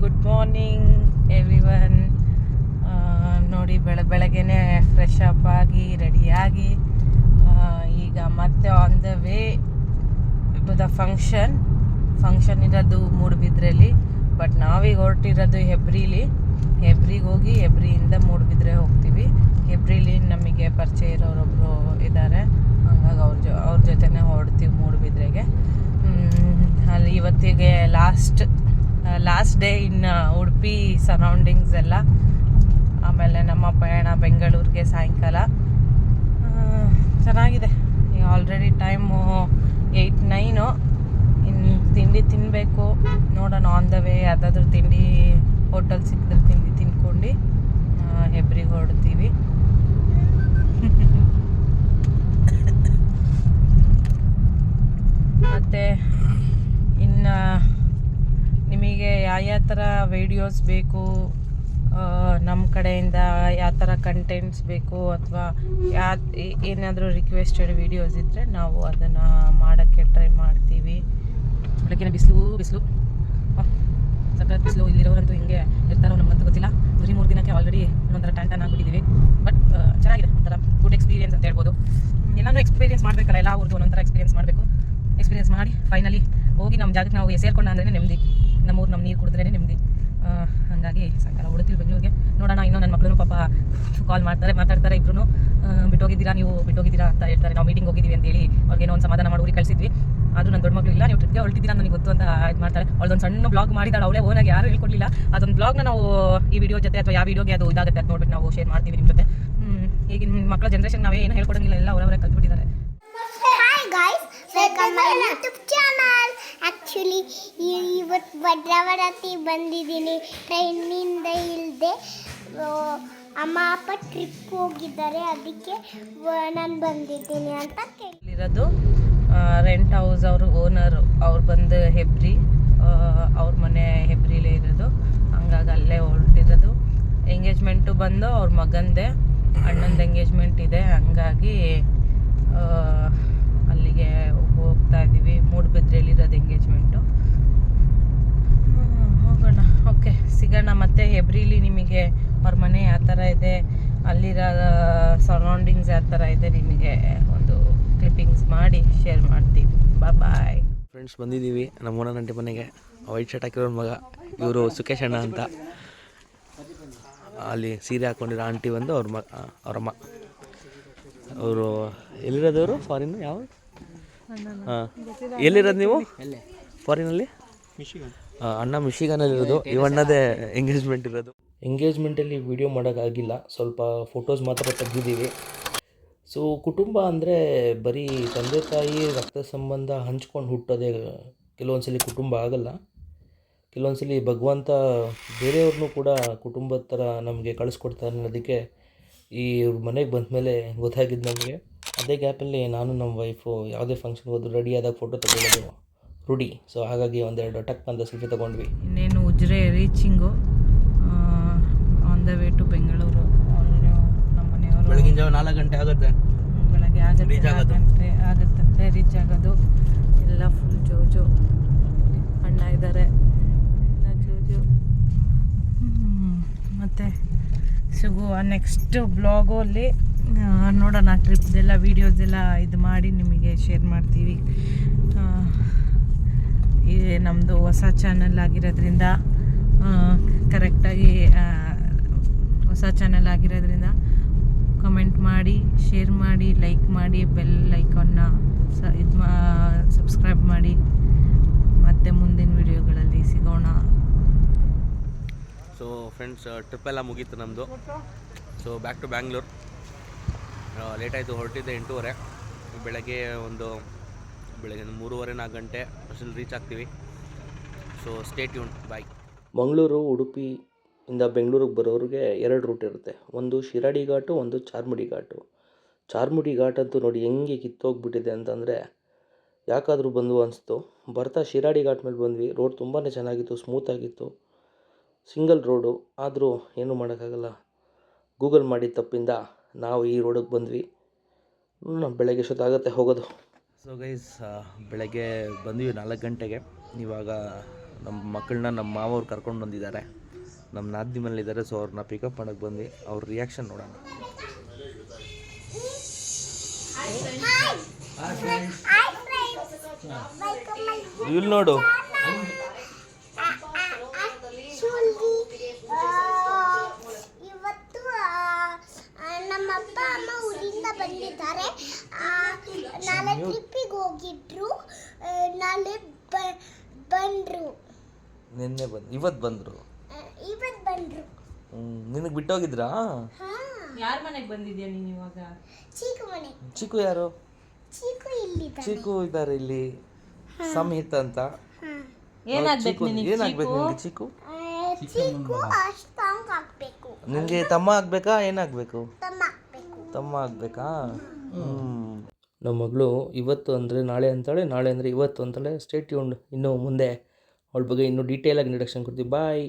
Good morning every one ನೋಡಿ, ಬೆಳ, ಬೆಳಗ್ಗೆನೆ ಫ್ರೆಶ್ ಅಪ್ ಆಗಿ ರೆಡಿಯಾಗಿ ಈಗ ಮತ್ತೆ on the way to the function function ಇರೋದು ಮೂಡುಬಿದ್ರೆಲಿ ಬಟ್ ನಾವೀಗ ಹೊರಟಿರೋದು ಹೆಬ್ರಿಲಿ ಹೆಬ್ರಿಗೆ ಹೋಗಿ ಹೆಬ್ರಿಯಿಂದ ಮೂಡುಬಿದ್ರೆ ಹೋಗ್ತೀವಿ. ಹೆಬ್ರಿಲಿ ನಮಗೆ ಪರಿಚಯ ಇರೋರೊಬ್ಬರು ಇದ್ದಾರೆ ಹಂಗಾಗಿ ಅವ್ರ ಜೊ, ಅವ್ರ ಜೊತೆನೇ ಹೊರಡ್ತೀವಿ ಮೂಡುಬಿದ್ರೆಗೆ. ಅಲ್ಲಿ ಇವತ್ತಿಗೆ last last day in Udupi surroundings ಎಲ್ಲ. ಆಮೇಲೆ ನಮ್ಮ ಪಯಣ ಬೆಂಗಳೂರಿಗೆ ಸಾಯಂಕಾಲ. ಚೆನ್ನಾಗಿದೆ. ಈಗ ಆಲ್ರೆಡಿ ಟೈಮು ಏಯ್ಟ್ ನೈನು ಇನ್ನು ತಿಂಡಿ ತಿನ್ನಬೇಕು ನೋಡೋಣ ಆನ್ ದ ವೇ ಯಾವುದಾದ್ರೂ ತಿಂಡಿ ಹೋಟೆಲ್ ಸಿಕ್ಕಿದ್ರೆ ತಿಂಡಿ ತಿನ್ಕೊಂಡು ಹೆಬ್ರಿಗೆ ಹೊರಡ್ತೀವಿ ಮತ್ತು ಇನ್ನು ನಿಮಗೆ ಯಾವ ಯಾವ ಥರ ವೀಡಿಯೋಸ್ ಬೇಕು ನಮ್ಮ ಕಡೆಯಿಂದ ಯಾವ ಥರ ಕಂಟೆಂಟ್ಸ್ ಬೇಕು ಅಥವಾ ಯಾ ಏನಾದರೂ ರಿಕ್ವೆಸ್ಟೆಡ್ ವೀಡಿಯೋಸ್ ಇದ್ದರೆ ನಾವು ಅದನ್ನು ಮಾಡೋಕ್ಕೆ ಟ್ರೈ ಮಾಡ್ತೀವಿ. ಬೆಳಗ್ಗಿನ ಬಿಸಿಲು ಬಿಸಿಲು. ಸಕ್ಕರೆ ಬಿಸಿಲು ಇಲ್ಲಿರೋರಂತೂ ಹಿಂಗೆ ಇರ್ತಾರೋ ನಮಗಂತೂ ಗೊತ್ತಿಲ್ಲ. ಬರೀ ಮೂರು ದಿನಕ್ಕೆ ಆಲ್ರೆಡಿ ಒಂಥರ ಟ್ಯಾನ್ ಟ್ಯಾನ್ ಆಗಿಬಿಟ್ಟಿದ್ದೀವಿ ಬಟ್ ಚೆನ್ನಾಗಿದೆ, ಒಂಥರ ಗುಡ್ ಎಕ್ಸ್ಪೀರಿಯನ್ಸ್ ಅಂತ ಹೇಳ್ಬೋದು. ಏನಾದರೂ ಎಕ್ಸ್ಪೀರಿಯನ್ಸ್ ಮಾಡಬೇಕಲ್ಲ, ಎಲ್ಲ ಊರ್ದು ಒಂದೊಂಥರ ಎಕ್ಸ್ಪೀರಿಯನ್ಸ್ ಮಾಡಬೇಕು. ಎಕ್ಸ್ಪೀರಿಯನ್ಸ್ ಮಾಡಿ ಫೈನಲಿ ಹೋಗಿ ನಮ್ಮ ಜಾಗಕ್ಕೆ ನಾವು ಸೇರ್ಕೊಂಡ ಅಂದ್ರೆ ನೆಮ್ಮದಿ. ನಮ್ಮೂರು ನಮ್ಮ ನೀರು ಕುಡಿದ್ರೇ ನಿಮ್ಮದು ಹಾಗಾಗಿ ಸಾಯಂಕಾಲ ಹೊಡ್ತೀವಿ ಬೆಂಗಳೂರಿಗೆ. ನೋಡೋಣ ಇನ್ನೂ ನನ್ನ ಮಕ್ಕಳು ಪಾಪ ಕಾಲ್ ಮಾಡ್ತಾರೆ, ಮಾತಾಡ್ತಾರೆ ಇಬ್ಬರು ಬಿಟ್ಟೋಗಿದ್ದೀರಾ ನೀವು? ಬಿಟ್ಟೋಗಿದ್ದೀರಾ ಅಂತ ಹೇಳ್ತಾರೆ. ನಾವು ಮೀಟಿಂಗ್ ಹೋಗಿದ್ದೀವಿ ಅಂತ ಹೇಳಿ ಅವ್ರಿಗೇನೋ ಒಂದು ಸಮಾಧಾನ ಮಾಡಿ ಊರಿಗೆ ಕಳಿಸಿದ್ವಿ. ಆದರೂ ನನ್ನ ದೊಡ್ಡ ಮಗಳು ಇಲ್ಲ, ನೀವು ಟ್ರಿಪ್ಗೆ ಹೊರಟಿದ್ದೀರಾ ನನಗೆ ಗೊತ್ತು ಅಂತ ಇದು ಮಾಡ್ತಾರೆ. ಅವಳದೊಂದು ಸಣ್ಣ ಬ್ಲಾಗ್ ಮಾಡಿದಾಳೆ, ಅವಳೇ ಓನಾಗಿ ಯಾರು ಹೇಳ್ಕೊಡ್ಲಿಲ್ಲ. ಅದೊಂದು ಬ್ಲಾಗ್ನ ನಾವು ಈ ವಿಡಿಯೋ ಜೊತೆ ಅಥವಾ ಯಾವ ವಿಡಿಯೋಗೆ ಅದು ಇದಾಗುತ್ತೆ ಅಂತ ನೋಡ್ಬಿಟ್ಟು ನಾವು ಶೇರ್ ಮಾಡ್ತೀವಿ ನಿಮ್ಮ ಜೊತೆ. ಈಗ ಈಗಿನ ಮಕ್ಕಳ ಜನರೇಷನ್ ನಾವೇ ಏನು ಹೇಳ್ಕೊಡಂಗಿಲ್ಲ, ಎಲ್ಲ ಅವರವರೇ ಕಲ್ತ್ಬಿಟ್ಟಿದ್ದಾರೆ. Channel. ಇವತ್ತು ಭದ್ರಾವತಿ ಬಂದಿದ್ದೀನಿ. ಟ್ರೈನಿಂದ ಇಲ್ಲದೆ ಅಮ್ಮ, ಅಪ್ಪ ಟ್ರಿಪ್ ಹೋಗಿದ್ದಾರೆ. ಅದಕ್ಕೆ ನಾನು ಬಂದಿದ್ದೀನಿ ಅಂತ ಕೇಳಿರೋದು ರೆಂಟ್ ಹೌಸ್ ಅವರು ಓನರ್ ಅವ್ರು ಬಂದು ಹೆಬ್ರಿ ಅವ್ರ ಮನೆ ಹೆಬ್ರಿಲೇ ಇರೋದು. ಹಂಗಾಗಿ ಅಲ್ಲೇ ಹೊರಟಿರೋದು. ಎಂಗೇಜ್ಮೆಂಟು ಬಂದು ಅವ್ರ ಮಗಂದೆ, ಅಣ್ಣಂದು ಎಂಗೇಜ್ಮೆಂಟ್ ಇದೆ. ಹಂಗಾಗಿ ನಿಮಗೆ ಅವ್ರ ಮನೆ ಯಾವ ಥರ ಇದೆ ಅಲ್ಲಿರೋ ಸರೌಂಡಿಂಗ್ಸ್ ಯಾವ ಥರ ಇದೆ ನಿಮಗೆ ಒಂದು ಕ್ಲಿಪ್ಪಿಂಗ್ಸ್ ಮಾಡಿ ಶೇರ್ ಮಾಡ್ತೀವಿ. ಬಾ ಬಾಯ್ ಫ್ರೆಂಡ್ಸ್ ಬಂದಿದ್ದೀವಿ. ನಮ್ಮ ಓನರ್ ಆಂಟಿ ಮನೆಗೆ. ವೈಟ್ ಶರ್ಟ್ ಹಾಕಿರೋ ಮಗ. ಇವರು ಸುಖೇಶ್ ಅಣ್ಣ ಅಂತ. ಅಲ್ಲಿ ಸೀರೆ ಹಾಕೊಂಡಿರೋ ಆಂಟಿ ಬಂದು ಅವ್ರ ಮಗ ಅವರಮ್ಮ ಅವರು ಎಲ್ಲಿರೋದವರು ಫಾರಿನ್ ಯಾವ? ಹಾಂ ಎಲ್ಲಿರೋದು ನೀವು? ಫಾರಿನಲ್ಲಿ ಅಣ್ಣ ಮಿಶಿಗನಲ್ಲಿರೋದು ಇವಣ್ಣದೇ ಎಂಗೇಜ್ಮೆಂಟ್ ಇರೋದು. ಎಂಗೇಜ್ಮೆಂಟಲ್ಲಿ ವೀಡಿಯೋ ಮಾಡೋಕ್ಕಾಗಿಲ್ಲ. ಸ್ವಲ್ಪ ಫೋಟೋಸ್ ಮಾತ್ರ ತೆಗೆದಿದ್ದೀವಿ. ಸೊ ಕುಟುಂಬ ಅಂದರೆ ಬರೀ ತಂದೆ ತಾಯಿ ರಕ್ತ ಸಂಬಂಧ ಹಂಚ್ಕೊಂಡು ಹುಟ್ಟೋದೇ ಕೆಲವೊಂದ್ಸಲಿ ಕುಟುಂಬ ಆಗಲ್ಲ. ಕೆಲವೊಂದ್ಸಲಿ ಭಗವಂತ ಬೇರೆಯವ್ರನ್ನೂ ಕೂಡ ಕುಟುಂಬದ ಥರ ನಮಗೆ ಕಳಿಸ್ಕೊಡ್ತಾರೆ ಅನ್ನೋದಕ್ಕೆ ಈ ಮನೆಗೆ ಬಂದ ಮೇಲೆ ಗೊತ್ತಾಗಿದ್ದು ನಮಗೆ. ಅದೇ ಗ್ಯಾಪಲ್ಲಿ ನಾನು ನಮ್ಮ ವೈಫು ಯಾವುದೇ ಫಂಕ್ಷನ್ ಹೋದ್ರು ರೆಡಿಯಾದಾಗ ಫೋಟೋ ತಗೊಳ್ಳೋದು ರೂಢಿ. ಸೊ ಹಾಗಾಗಿ ಒಂದೆರಡು ಟಕ್ ಅಂತ ಸೆಲ್ಫಿ ತೊಗೊಂಡ್ವಿ. ಇನ್ನೇನು Ujire reaching on the way to Bengaluru ಅವ್ರು ನಮ್ಮ ಮನೆಯವರು ಬೆಳಗಿನ ಜಾವ ನಾಲ್ಕು ಗಂಟೆ ಆಗುತ್ತೆ. ಬೆಳಗ್ಗೆ ಆಗುತ್ತೆ ಗಂಟೆ ಆಗುತ್ತಂತೆ ರೀಚ್ ಆಗೋದು. ಎಲ್ಲ ಫುಲ್ ಜೋಜು. ಅಣ್ಣ ಇದ್ದಾರೆ ಎಲ್ಲ ಜೋಜು. ಮತ್ತೆ ಸಿಗುವ ನೆಕ್ಸ್ಟ್ ಬ್ಲಾಗಲ್ಲಿ ನೋಡೋಣ ಟ್ರಿಪ್ದೆಲ್ಲ ವೀಡಿಯೋಸೆಲ್ಲ ಇದು ಮಾಡಿ ನಿಮಗೆ ಶೇರ್ ಮಾಡ್ತೀವಿ. ಈ ನಮ್ಮದು ಹೊಸ ಚಾನಲ್ ಆಗಿರೋದ್ರಿಂದ ಕರೆಕ್ಟಾಗಿ ಹೊಸ ಚಾನಲ್ ಆಗಿರೋದ್ರಿಂದ ಕಮೆಂಟ್ ಮಾಡಿ ಶೇರ್ ಮಾಡಿ ಲೈಕ್ ಮಾಡಿ ಬೆಲ್ ಐಕಾನ್ನ ಸ ಇದು ಮಾ ಸಬ್ಸ್ಕ್ರೈಬ್ ಮಾಡಿ. ಮತ್ತೆ ಮುಂದಿನ ವಿಡಿಯೋಗಳಲ್ಲಿ ಸಿಗೋಣ. ಸೊ ಫ್ರೆಂಡ್ಸ್ ಟ್ರಿಪ್ಪೆಲ್ಲ ಮುಗೀತು ನಮ್ಮದು ಸೊ ಬ್ಯಾಕ್ ಟು ಬ್ಯಾಂಗ್ಳೂರು ಲೇಟಾಯಿತು ಆಯಿತು ಹೊರಟಿದ್ದೆ ಎಂಟೂವರೆ. ಬೆಳಗ್ಗೆ ಒಂದು ಬೆಳಗ್ಗೆ ಒಂದು ಮೂರುವರೆ ನಾಲ್ಕು ಗಂಟೆ ಅಷ್ಟು ರೀಚ್ ಆಗ್ತೀವಿ. So stay tuned bye Mangaluru Udupi ಇಂದ ಬೆಂಗಳೂರಿಗೆ ಬರೋರಿಗೆ ಎರಡು ರೂಟ್ ಇರುತ್ತೆ. ಒಂದು ಶಿರಾಡಿ ಘಾಟು, ಒಂದು ಚಾರ್ಮುಡಿ ಘಾಟು. ಚಾರ್ಮುಡಿ ಘಾಟ್ ಅಂತೂ ನೋಡಿ ಹೆಂಗೆ ಕಿತ್ತೋಗ್ಬಿಟ್ಟಿದೆ ಅಂತಂದರೆ ಯಾಕಾದರೂ ಬಂದು ಅನಿಸ್ತು. ಬರ್ತಾ ಶಿರಾಡಿ ಘಾಟ್ ಮೇಲೆ ಬಂದ್ವಿ. ರೋಡ್ ತುಂಬಾ ಚೆನ್ನಾಗಿತ್ತು ಸ್ಮೂತಾಗಿತ್ತು ಸಿಂಗಲ್ ರೋಡು, ಆದರೂ ಏನೂ ಮಾಡೋಕ್ಕಾಗಲ್ಲ. ಗೂಗಲ್ ಮಾಡಿದ ತಪ್ಪಿಂದ ನಾವು ಈ ರೋಡಿಗೆ ಬಂದ್ವಿ. ಬೆಳಗ್ಗೆ ಎಷ್ಟೊತ್ತಾಗತ್ತೆ ಹೋಗೋದು. ಸೊ ಗೈಸ್ ಬೆಳಗ್ಗೆ ಬಂದ್ವಿ ನಾಲ್ಕು ಗಂಟೆಗೆ. ಇವಾಗ ನಮ್ಮ ಮಕ್ಕಳನ್ನ ನಮ್ಮ ಮಾವವ್ರು ಕರ್ಕೊಂಡು ಬಂದಿದ್ದಾರೆ. ನಮ್ಮ ನಾದಿ ಮನೇಲಿದ್ದಾರೆ ಸೊ ಅವ್ರನ್ನ ಪಿಕಪ್ ಮಾಡೋಕ್ಕೆ ಬಂದು ಅವ್ರ ರಿಯಾಕ್ಷನ್ ನೋಡೋಣ. ಇಲ್ಲಿ ನೋಡು. ಬಂದಿದ್ದಾರೆ ನಾಳೆ ಟ್ರಿಪ್ಪಿಗೆ ಹೋಗಿದ್ರು. ನಾಳೆ ಬಂದ್ರು. ನಿನ್ನೆ ಬಂದು ಇವತ್ತು ಬಂದರು. ಬಂದರು ನಿನಗೆ ಬಿಟ್ಟೋಗಿದ್ರಾ? ಹಾ. ಯಾರ ಮನೆಗೆ ಬಂದಿದ್ಯಾ ನೀನು ಇವಾಗ? ಚೀಕು ಮನೆ. ಚಿಕ್ಕು ಯಾರು? ಚೀಕು ಇಲ್ಲಿದ್ದಾರೆ ಚಿಕ್ಕು ಇದ್ದಾರೆ ಇಲ್ಲಿ. ಸಂಹಿತ ಅಂತ. ಹಾ. ಏನಾಗ್ಬೇಕು ನಿನಗೆ ಏನಾಗ್ಬೇಕು ನಿನಗೆ ಚಿಕ್ಕು ಚೀಕು? ಸ್ಟ್ರಾಂಗ್ ಆಗಬೇಕು. ನಿನಗೆ ತಮ್ಮ ಆಗ್ಬೇಕಾ ಏನಾಗಬೇಕು ತಮ್ಮ ಆಗಬೇಕು. ತಮ್ಮ ಆಗಬೇಕಾ? ನಮ್ಮ ಮಗಳು ಇವತ್ತು ಅಂದರೆ ನಾಳೆ ಅಂತಾಳೆ ನಾಳೆ ಅಂದರೆ ಇವತ್ತು ಅಂತಾಳೆ. ಸ್ಟೇಟ್ ಟ್ಯೂನ್ಡ್ ಇನ್ನು ಮುಂದೆ. ಅವಳ ಬಗ್ಗೆ ಇನ್ನೂ ಡೀಟೇಲಾಗಿ ಇಂಟ್ರಡಕ್ಷನ್ ಕೊಡ್ತೀವಿ. ಬಾಯ್